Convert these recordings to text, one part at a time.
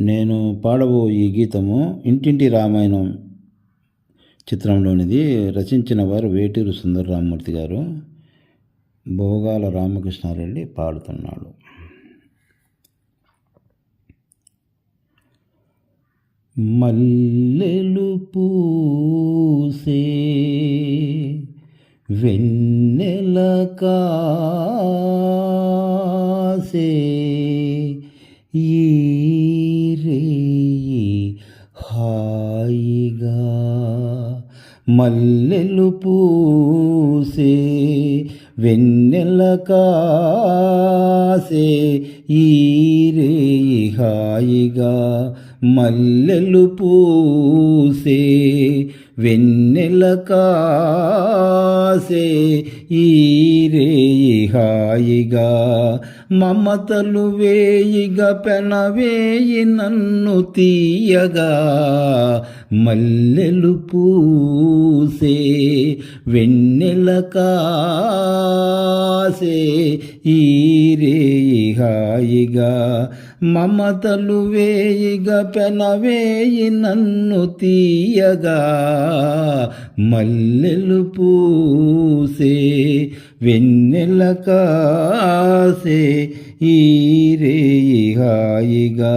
నేను పాడబో ఈ గీతము ఇంటింటి రామాయణం చిత్రంలోనిది. రచించిన వారు వేటూరు సుందరరామ్మూర్తి గారు. భోగాల రామకృష్ణారెడ్డి పాడుతున్నాడు. మల్లెలు పూసే వెన్నెల కాసే మల్లెలు పూసే వెన్నెల కాసే ఈరేయి హాయిగా మల్లెలు పూసే వెన్నెల కాసే ఈరేయి హాయిగా మమతలు వేయిగా పెనవేయి నన్ను తీయగా. మల్లెలు పూసే వెన్నెల కాసే ఈరేయి హాయిగా మమతలు వేయిగ పెనవేయి నన్ను తీయగా మల్లెలు పూసే వెన్నెల కాసే ఈరేయి హాయిగా.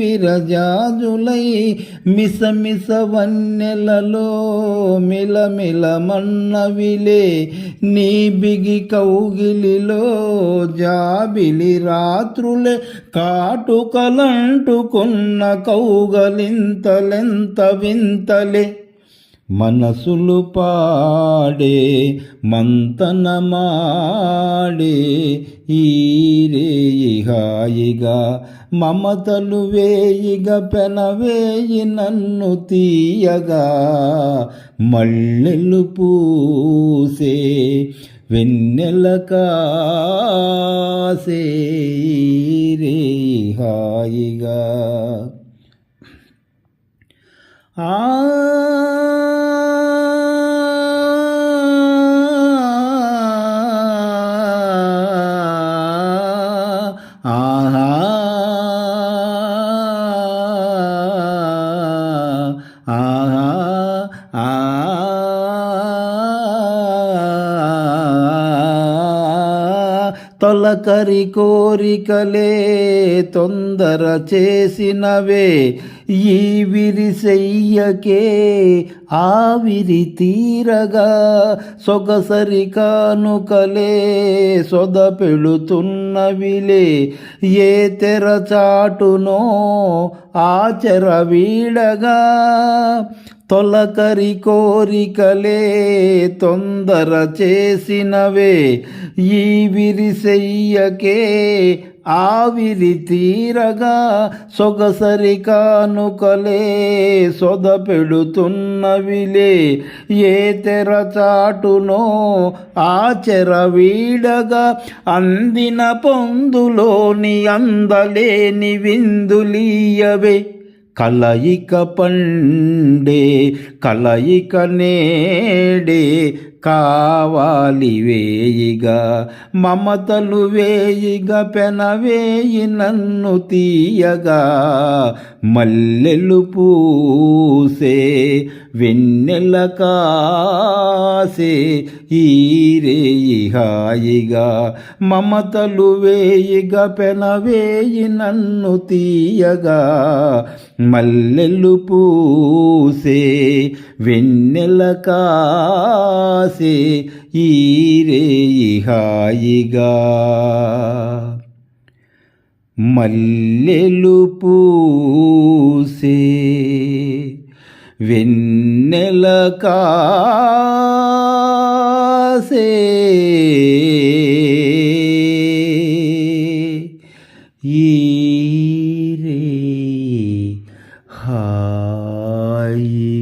రజాజులై మిసమిస మిస వన్నెలలో మిలమిల మన్నవిలే నీ బిగి కౌగిలిలో జాబిలి రాత్రులే కాటుకలంటుకున్న కౌగలింతలెంత వింతలే. మనసులు పాడే మంతనమాడే ఈరేయి హాయిగా మమతలు వేయిగా పెనవేయి నన్ను తీయగా మల్లెలు పూసే వెన్నెల కాసే హాయిగా ఆ ఆహా. ఆహా. తొలకరి కోరికలే తొందర చేసినవే ఈ విరిసెయ్యకే ఆవిరి తీరగా సొగసరి కానుకలే సొద పెడుతున్నవిలే ఏ తెరచాటునో ఆచర వీడగా. తొలకరి కోరికలే తొందర చేసినవే. ఈ విరిసెయ్యకే ఆవిరి తీరగా సొగసరి కానుకలే సొద పెడుతున్నవిలే. ఏ తెర చాటునో ఆచర వీడగా అందిన పొందులోని అందలేని విందులీయవే కలయిక పండే కలయిక నేడే కావాలి వేయిగా. మమతలు వేయిగా పెనవేయి నన్ను తీయగా. మల్లెలు పూసే వెన్నెల కాసే ఈరేయి హాయిగా మమతలు వేయిగా పెనవేయి నన్ను తీయగా మల్లెలు పూసే వెన్నెల కాసే ఈరేయి హాయిగా. మల్లెలు పూసే వెన్ காசே ஈரே ஹாயி